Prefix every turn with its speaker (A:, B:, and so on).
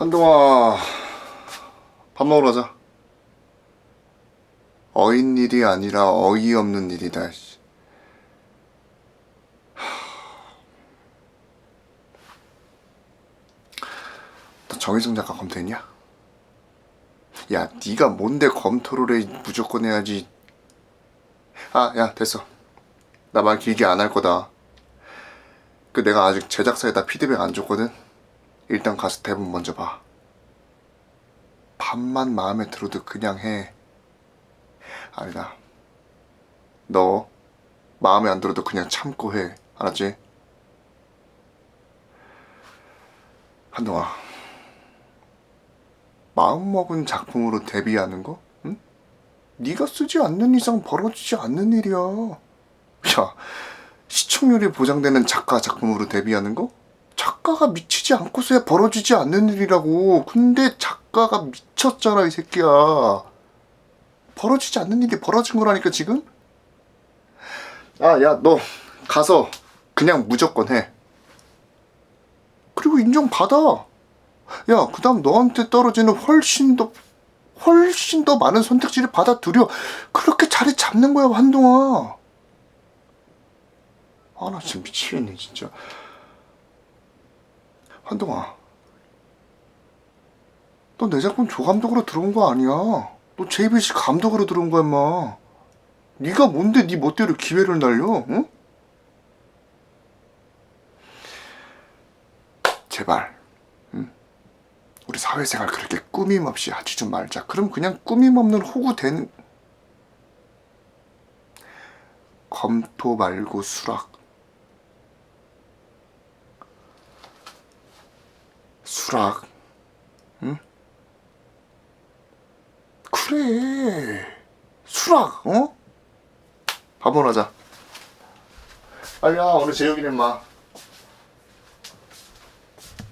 A: 한동아 밥 먹으러 가자. 어인 일이 아니라 어이없는 일이다 씨. 너 정희승 작가 검토했냐? 야 네가 뭔데 검토를 해? 무조건 해야지. 아 야 됐어. 나 말 길게 안 할 거다. 그 내가 아직 제작사에다 피드백 안 줬거든 일단 가서 대본 먼저 봐 반만 마음에 들어도 그냥 해 아니다 너 마음에 안 들어도 그냥 참고 해 알았지? 한동아 마음먹은 작품으로 데뷔하는 거? 응? 네가 쓰지 않는 이상 벌어지지 않는 일이야 야 시청률이 보장되는 작가 작품으로 데뷔하는 거? 작가가 미치지 않고서야 벌어지지 않는 일이라고. 근데 작가가 미쳤잖아, 이 새끼야. 벌어지지 않는 일이 벌어진 거라니까, 지금? 아, 야, 너 가서 그냥 무조건 해. 그리고 인정받아. 야, 그 다음 너한테 떨어지는 훨씬 더, 훨씬 더 많은 선택지를 받아들여. 그렇게 자리 잡는 거야, 한동아. 아, 나 진짜 미치겠네, 진짜. 한동아. 너 내 작품 조감독으로 들어온 거 아니야. 너 JBC 감독으로 들어온 거야, 임마. 네가 뭔데 네 멋대로 기회를 날려, 응? 제발, 응? 우리 사회생활 그렇게 꾸밈 없이 하지 좀 말자. 그럼 그냥 꾸밈 없는 호구 되는... 검토 말고 수락. 수락. 응? 그래. 수락, 어? 밥 먹으러 가자. 빨리 와, 오늘 제육이네, 마.